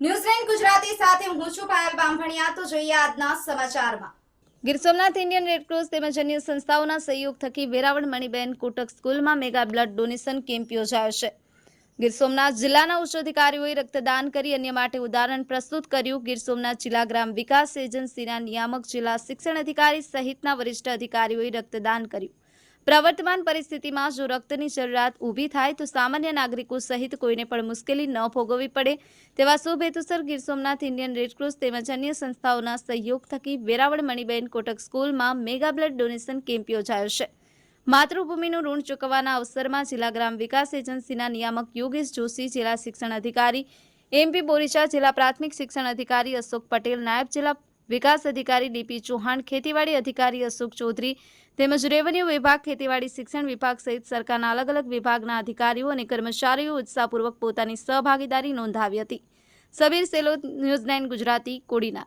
ન્યૂઝલેન્ડ ગુજરાતી સાથે હું છું પાયલ બામભણિયા. તો જોઈએ આજના સમાચારમાં. ગીર સોમનાથ ઇન્ડિયન રેડક્રોસ તેમજ અન્ય સંસ્થાઓના સહયોગ થકી વેરાવળ મણિબેન કોટક સ્કૂલમાં મેગા બ્લડ ડોનેશન કેમ્પ યોજાયો છે. ગીર સોમનાથ જિલ્લાના ઉચ્ચ અધિકારીઓએ રક્તદાન કરી અન્ય માટે ઉદાહરણ પ્રસ્તુત કર્યું. ગીર સોમનાથ જિલ્લા ગ્રામ વિકાસ એજન્સીના નિયામક જિલ્લા શિક્ષણ અધિકારી સહિતના વરિષ્ઠ અધિકારીઓએ રક્તદાન કર્યું. પ્રવર્તમાન પરિસ્થિતિમાં જો રક્તની જરૂરિયાત ઊભી થાય તો સામાન્ય નાગરિકો સહિત કોઈને પણ મુશ્કેલી ન ભોગવવી પડે. તેવા શુભ હેતુસર ગીર સોમનાથ ઇન્ડિયન રેડક્રોસ તેમજ અન્ય સંસ્થાઓના સહયોગ થકી વેરાવળ મણિબેન કોટક સ્કૂલમાં મેગા બ્લડ ડોનેશન કેમ્પ યોજાયો છે. માતૃભૂમિનું ઋણ ચૂકવવાના અવસરમાં જિલ્લા ગ્રામ વિકાસ એજન્સીના નિયામક યોગેશ જોશી, જિલ્લા શિક્ષણ અધિકારી એમપી બોરીચા, જિલ્લા પ્રાથમિક શિક્ષણ અધિકારી અશોક પટેલ, નાયબ જિલ્લા વિકાસ અધિકારી ડીપી ચૌહાણ, ખેતીવાડી અધિકારી અશોક ચૌધરી તેમજ રેવન્યુ વિભાગ, ખેતીવાડી શિક્ષણ વિભાગ સહિત સરકારના અલગ અલગ વિભાગના અધિકારીઓ અને કર્મચારીઓ ઉત્સાહપૂર્વક પોતાની સહભાગીદારી નોંધાવી હતી. Sabir Selo news nine, Gujarati, Kodinar.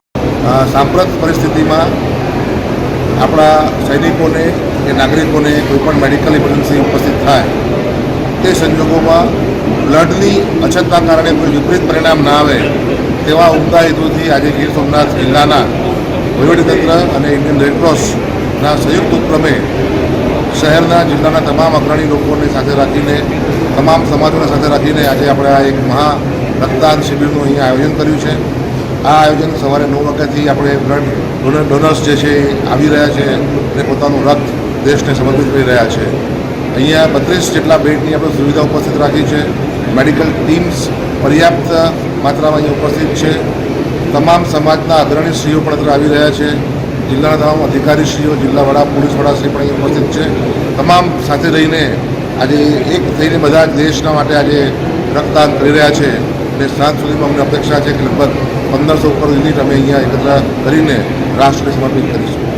સાંપ્રત પરિસ્થિતિમાં આપણા સૈનિકોને કે નાગરિકોને કોઈપણ મેડિકલ ઇમરજન્સી ઉપસ્થિત થાય, તે સંજોગોમાં બ્લડની અછતના કારણે કોઈ વિપરીત પરિણામ ના આવે તેવા ઉમદા હેતુથી આજે ગીર સોમનાથ જિલ્લાના વહીવટીતંત્ર અને ઇન્ડિયન રેડક્રોસના સંયુક્ત ઉપક્રમે શહેરના જિલ્લાના તમામ અગ્રણી લોકોને સાથે રાખીને, તમામ સમાજોને સાથે રાખીને આજે આપણે આ એક મહા રક્તદાન શિબિરનું અહીંયા આયોજન કર્યું છે. આ આયોજન સવારે નવ વાગ્યાથી આપણે બ્લડ ડોનર, ડોનર્સ જે છે આવી રહ્યા છે અને પોતાનું રક્ત દેશને સમર્પિત કરી રહ્યા છે. અહીંયા બત્રીસ જેટલા બેડની આપણે સુવિધા ઉપસ્થિત રાખી છે. મેડિકલ ટીમ્સ પર્યાપ્ત માત્રામાં અહીંયા ઉપસ્થિત છે. તમામ સમાજના અગ્રણીશ્રીઓ પણ અત્યારે આવી રહ્યા છે. જિલ્લાના તમામ અધિકારીશ્રીઓ, જિલ્લા વડા, પોલીસ વડાશ્રી પણ અહીં ઉપસ્થિત છે. તમામ સાથે રહીને આજે એક થઈને બધા દેશના માટે આજે રક્તદાન કરી રહ્યા છે. અને સાંજ સુધીમાં અમને અપેક્ષા છે કે લગભગ પંદરસો ઉપર યુનિટ અમે અહીંયા એકત્ર કરીને રાષ્ટ્રને સમર્પિત કરીશું.